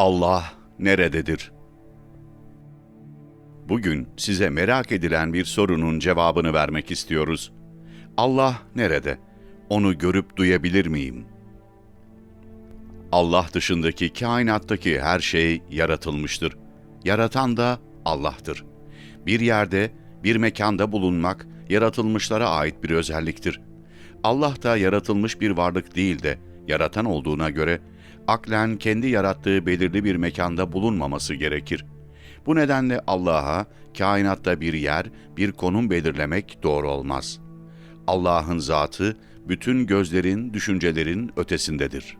Allah nerededir? Bugün size merak edilen bir sorunun cevabını vermek istiyoruz. Allah nerede? Onu görüp duyabilir miyim? Allah dışındaki kainattaki her şey yaratılmıştır. Yaratan da Allah'tır. Bir yerde, bir mekanda bulunmak yaratılmışlara ait bir özelliktir. Allah da yaratılmış bir varlık değil de yaratan olduğuna göre aklen kendi yarattığı belirli bir mekanda bulunmaması gerekir. Bu nedenle Allah'a kainatta bir yer, bir konum belirlemek doğru olmaz. Allah'ın zatı bütün gözlerin, düşüncelerin ötesindedir.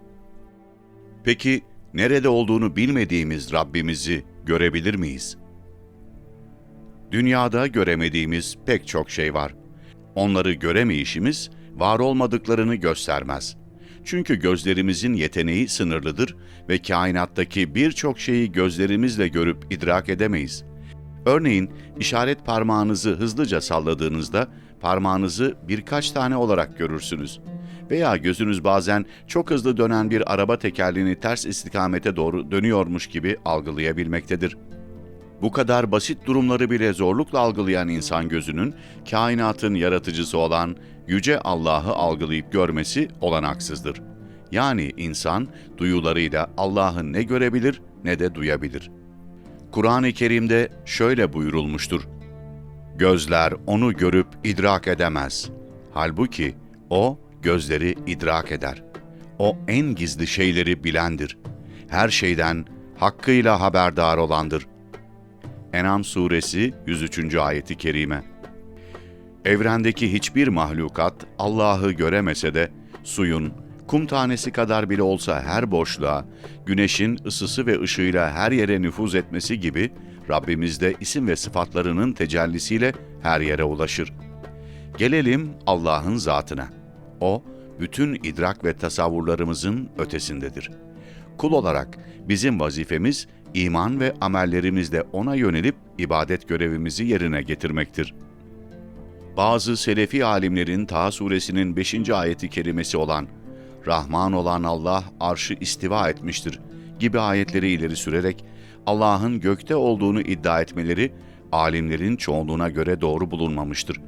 Peki nerede olduğunu bilmediğimiz Rabbimizi görebilir miyiz? Dünyada göremediğimiz pek çok şey var. Onları göremeyişimiz var olmadıklarını göstermez. Çünkü gözlerimizin yeteneği sınırlıdır ve kainattaki birçok şeyi gözlerimizle görüp idrak edemeyiz. Örneğin işaret parmağınızı hızlıca salladığınızda parmağınızı birkaç tane olarak görürsünüz. Veya gözünüz bazen çok hızlı dönen bir araba tekerleğini ters istikamete doğru dönüyormuş gibi algılayabilmektedir. Bu kadar basit durumları bile zorlukla algılayan insan gözünün kainatın yaratıcısı olan yüce Allah'ı algılayıp görmesi olanaksızdır. Yani insan duyularıyla Allah'ı ne görebilir ne de duyabilir. Kur'an-ı Kerim'de şöyle buyurulmuştur. Gözler onu görüp idrak edemez. Halbuki o gözleri idrak eder. O en gizli şeyleri bilendir. Her şeyden hakkıyla haberdar olandır. En'am suresi 103. ayeti kerime. Evrendeki hiçbir mahlukat Allah'ı göremese de suyun, kum tanesi kadar bile olsa her boşluğa, güneşin ısısı ve ışığıyla her yere nüfuz etmesi gibi Rabbimiz de isim ve sıfatlarının tecellisiyle her yere ulaşır. Gelelim Allah'ın zatına. O, bütün idrak ve tasavvurlarımızın ötesindedir. Kul olarak bizim vazifemiz iman ve amellerimizle ona yönelip ibadet görevimizi yerine getirmektir. Bazı selefi alimlerin Taha suresinin 5. ayeti kerimesi olan Rahman olan Allah arşı istiva etmiştir gibi ayetleri ileri sürerek Allah'ın gökte olduğunu iddia etmeleri alimlerin çoğunluğuna göre doğru bulunmamıştır.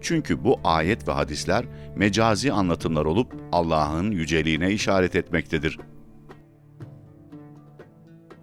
Çünkü bu ayet ve hadisler mecazi anlatımlar olup Allah'ın yüceliğine işaret etmektedir.